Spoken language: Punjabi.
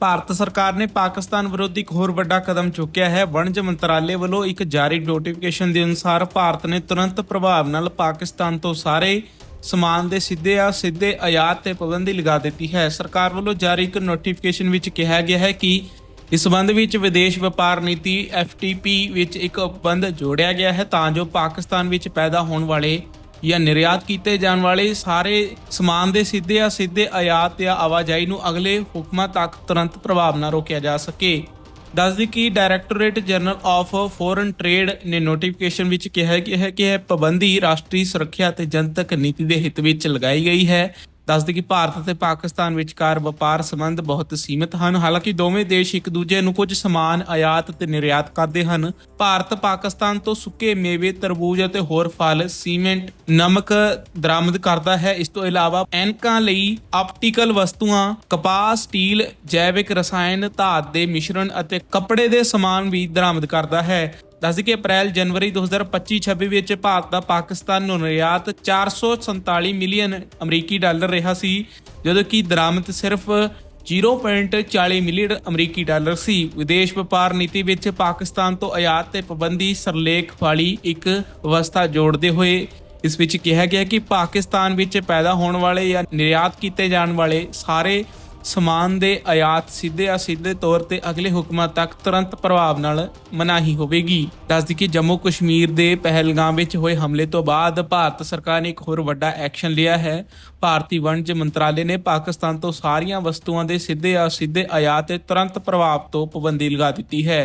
ਭਾਰਤ ਸਰਕਾਰ ਨੇ ਪਾਕਿਸਤਾਨ ਵਿਰੁੱਧ ਇੱਕ ਹੋਰ ਵੱਡਾ ਕਦਮ ਚੁੱਕਿਆ ਹੈ। ਵਣਜ ਮੰਤਰਾਲੇ ਵੱਲੋਂ ਇੱਕ ਜਾਰੀ ਨੋਟੀਫਿਕੇਸ਼ਨ ਦੇ ਅਨੁਸਾਰ ਭਾਰਤ ਨੇ ਤੁਰੰਤ ਪ੍ਰਭਾਵ ਨਾਲ ਪਾਕਿਸਤਾਨ ਤੋਂ ਸਾਰੇ ਸਮਾਨ ਦੇ ਸਿੱਧੇ ਆ, ਸਿੱਧੇ ਆਯਾਤ ਤੇ ਪਾਬੰਦੀ ਲਗਾ ਦਿੱਤੀ ਹੈ। ਸਰਕਾਰ ਵੱਲੋਂ ਜਾਰੀ ਇੱਕ ਨੋਟੀਫਿਕੇਸ਼ਨ ਵਿੱਚ ਕਿਹਾ ਗਿਆ ਹੈ ਕਿ ਇਸ ਸੰਬੰਧ ਵਿੱਚ ਵਿਦੇਸ਼ ਵਪਾਰ ਨੀਤੀ FTP ਵਿੱਚ ਇੱਕ ਉਪਬੰਧ ਜੋੜਿਆ ਗਿਆ ਹੈ ਤਾਂ ਜੋ ਪਾਕਿਸਤਾਨ ਵਿੱਚ ਪੈਦਾ ਹੋਣ ਵਾਲੇ ਜਾਂ ਨਿਰਯਾਤ ਕੀਤੇ ਜਾਣ ਵਾਲੇ ਸਾਰੇ ਸਮਾਨ ਦੇ ਸਿੱਧੇ ਆ ਸਿੱਧੇ ਆਯਾਤ ਜਾਂ ਆਵਾਜਾਈ ਨੂੰ ਅਗਲੇ ਹੁਕਮਾਂ ਤੱਕ ਤੁਰੰਤ ਪ੍ਰਭਾਵ ਨਾਲ ਰੋਕਿਆ ਜਾ ਸਕੇ। ਦੱਸਦੀ ਕਿ Directorate General of Foreign Trade ਨੇ ਨੋਟੀਫਿਕੇਸ਼ਨ ਵਿੱਚ ਕਿਹਾ ਹੈ ਕਿ ਇਹ ਪਾਬੰਦੀ ਰਾਸ਼ਟਰੀ ਸੁਰੱਖਿਆ ਅਤੇ ਜਨਤਕ ਨੀਤੀ ਦੇ ਹਿੱਤ ਵਿੱਚ ਲਗਾਈ ਗਈ ਹੈ। ਦੱਸਦੀ ਕਿ ਭਾਰਤ ਅਤੇ ਪਾਕਿਸਤਾਨ ਵਿਚਕਾਰ ਵਪਾਰ ਸੰਬੰਧ ਬਹੁਤ ਸੀਮਿਤ ਹਨ। ਹਾਲਾਂਕਿ ਦੋਵੇਂ ਦੇਸ਼ ਇੱਕ ਦੂਜੇ ਨੂੰ ਕੁਝ ਸਮਾਨ, ਆਯਾਤ ਤੇ ਨਿਰਯਾਤ ਕਰਦੇ ਹਨ। ਭਾਰਤ, ਪਾਕਿਸਤਾਨ ਤੋਂ ਸੁੱਕੇ ਮੇਵੇ, ਤਰਬੂਜ ਅਤੇ ਹੋਰ ਫਲ, ਸੀਮੈਂਟ, ਨਮਕ ਦਰਾਮਦ ਕਰਦਾ ਹੈ। ਇਸ ਤੋਂ ਇਲਾਵਾ ਐਨਕਾਂ ਲਈ ਆਪਟੀਕਲ ਵਸਤੂਆਂ ਕਪਾਸ ਸਟੀਲ, ਜੈਵਿਕ ਰਸਾਇਣ, ਧਾਤ ਦੇ ਮਿਸ਼ਰਣ ਅਤੇ ਕੱਪੜੇ ਦੇ ਸਮਾਨ ਵੀ ਦਰਾਮਦ ਕਰਦਾ ਹੈ। ਦੱਸਦੀ ਕਿ ਅਪ੍ਰੈਲ, ਜਨਵਰੀ 2025-26 ਵਿੱਚ ਭਾਰਤ ਦਾ ਪਾਕਿਸਤਾਨ ਨੂੰ ਨਿਰਯਾਤ 447 ਮਿਲੀਅਨ ਅਮਰੀਕੀ ਡਾਲਰ ਰਿਹਾ ਸੀ, ਜਦੋਂ ਕਿ ਦਰਾਮਦ ਸਿਰਫ 0.40 ਮਿਲੀਅਨ ਅਮਰੀਕੀ ਡਾਲਰ ਸੀ। ਵਿਦੇਸ਼ ਵਪਾਰ ਨੀਤੀ ਵਿੱਚ ਪਾਕਿਸਤਾਨ ਤੋਂ ਆਯਾਤ ਤੇ ਪਾਬੰਦੀ ਸਰਲੇਖ ਵਾਲੀ ਇੱਕ ਵਿਵਸਥਾ ਜੋੜਦੇ ਹੋਏ, ਇਸ ਵਿੱਚ ਕਿਹਾ ਗਿਆ ਕਿ ਪਾਕਿਸਤਾਨ ਵਿੱਚ ਪੈਦਾ ਹੋਣ ਵਾਲੇ ਜਾਂ ਨਿਰਯਾਤ ਕੀਤੇ ਜਾਣ ਵਾਲੇ ਸਾਰੇ ਸਮਾਨ ਦੇ ਆਯਾਤ ਸਿੱਧੇ ਅਸਿੱਧੇ ਤੌਰ ਤੇ ਅਗਲੇ ਹੁਕਮਾਂ ਤੱਕ ਤੁਰੰਤ ਪ੍ਰਭਾਵ ਨਾਲ ਮਨਾਹੀ ਹੋਵੇਗੀ। ਦੱਸਦੀ ਕਿ ਜੰਮੂ ਕਸ਼ਮੀਰ ਦੇ ਪਹਿਲਗਾਮ ਵਿੱਚ ਹੋਏ ਹਮਲੇ ਤੋਂ ਬਾਅਦ ਭਾਰਤ ਸਰਕਾਰ ਨੇ ਇੱਕ ਹੋਰ ਵੱਡਾ ਐਕਸ਼ਨ ਲਿਆ ਹੈ। ਭਾਰਤੀ ਵਣਜ ਮੰਤਰਾਲੇ ਨੇ ਪਾਕਿਸਤਾਨ ਤੋਂ ਸਾਰੀਆਂ ਵਸਤੂਆਂ ਦੇ ਸਿੱਧੇ ਅਸਿੱਧੇ ਆਯਾਤ ਤੇ ਤੁਰੰਤ ਪ੍ਰਭਾਵ ਤੋਂ ਪਾਬੰਦੀ ਲਗਾ ਦਿੱਤੀ ਹੈ।